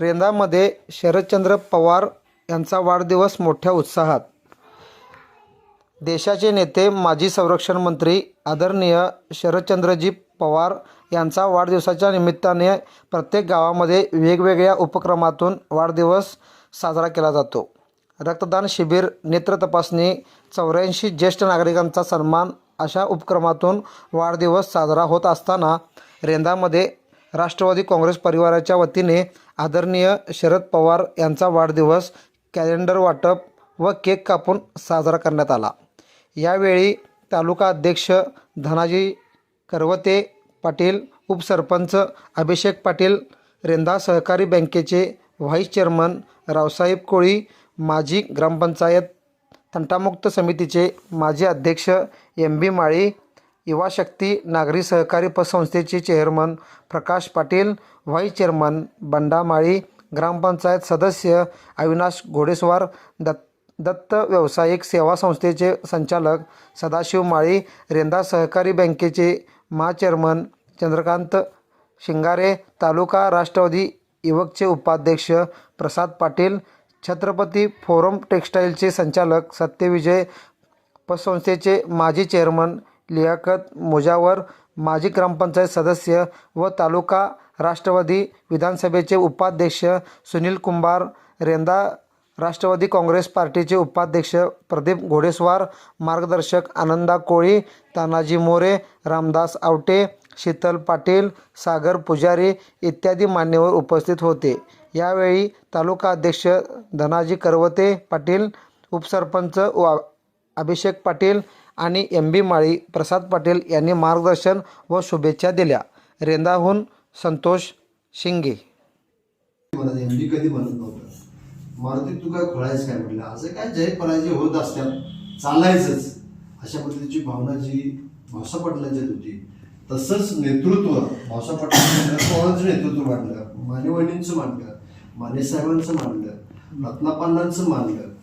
रेंदामध्ये शरदचंद्र पवार यांचा वाढदिवस मोठ्या उत्साहात. देशाचे नेते माजी संरक्षण मंत्री आदरणीय शरदचंद्रजी पवार यांचा वाढदिवसाच्या निमित्ताने प्रत्येक गावामध्ये वेगवेगळ्या उपक्रमातून वाढदिवस साजरा केला जातो. रक्तदान शिबिर नेत्र तपासणी चौऱ्याऐंशी ज्येष्ठ नागरिकांचा सन्मान अशा उपक्रमातून वाढदिवस साजरा होत असताना रेंदामध्ये राष्ट्रवादी काँग्रेस परिवाराच्या वतीने आदरणीय शरद पवार यांचा वाढदिवस कॅलेंडर वाटप व केक कापून साजरा करण्यात आला. यावेळी तालुका अध्यक्ष धनाजी करवते पाटील उपसरपंच अभिषेक पाटील रेंदा सहकारी बँकेचे व्हाईस चेअरमन रावसाहेब कोळी माजी ग्रामपंचायत तंटामुक्त समितीचे माजी अध्यक्ष एम बी माळी युवा शक्ती नागरी सहकारी पतसंस्थेचे chairman Prakash Patil vice chairman Banda Mali gram panchayat सदस्य अविनाश घोडेस्वार दत्त दत्त व्यावसायिक सेवा संस्थेचे संचालक सदाशिव माळी रेंदा सहकारी बँकेचे महाचेअरमन चंद्रकांत शिंगारे तालुका राष्ट्रवादी युवकचे उपाध्यक्ष प्रसाद पाटील छत्रपती फोरम टेक्स्टाईलचे संचालक सत्यविजय पतसंस्थेचे माजी चेअरमन लियाकत मुजावर माजी ग्रामपंचायत सदस्य व तालुका राष्ट्रवादी विधानसभेचे उपाध्यक्ष सुनील कुंभार रेंदा राष्ट्रवादी काँग्रेस पार्टीचे उपाध्यक्ष प्रदीप घोडेस्वार मार्गदर्शक आनंदा कोळी तानाजी मोरे रामदास आवटे शीतल पाटील सागर पुजारी इत्यादी मान्यवर उपस्थित होते. यावेळी तालुका अध्यक्ष धनाजी करवते पाटील उपसरपंच व अभिषेक पाटील आणि एम बी माळी प्रसाद पाटील यांनी मार्गदर्शन व शुभेच्छा दिल्या. रेंदाहून संतोष शिंगे. एम कधी म्हणत नव्हतं. मारुती तू काय खोळायच काय म्हटलं? असं काय जय पराजय होत असतात. चालायचंच. अशा पद्धतीची भावना जी भावसा पाटलांच्यात होती तसंच नेतृत्व भावसा पाटलांचं नेतृत्व मांडलं मानेवणींचं मांडलं माने साहेबांचं मांडलं रत्नापांडांचं मांडलं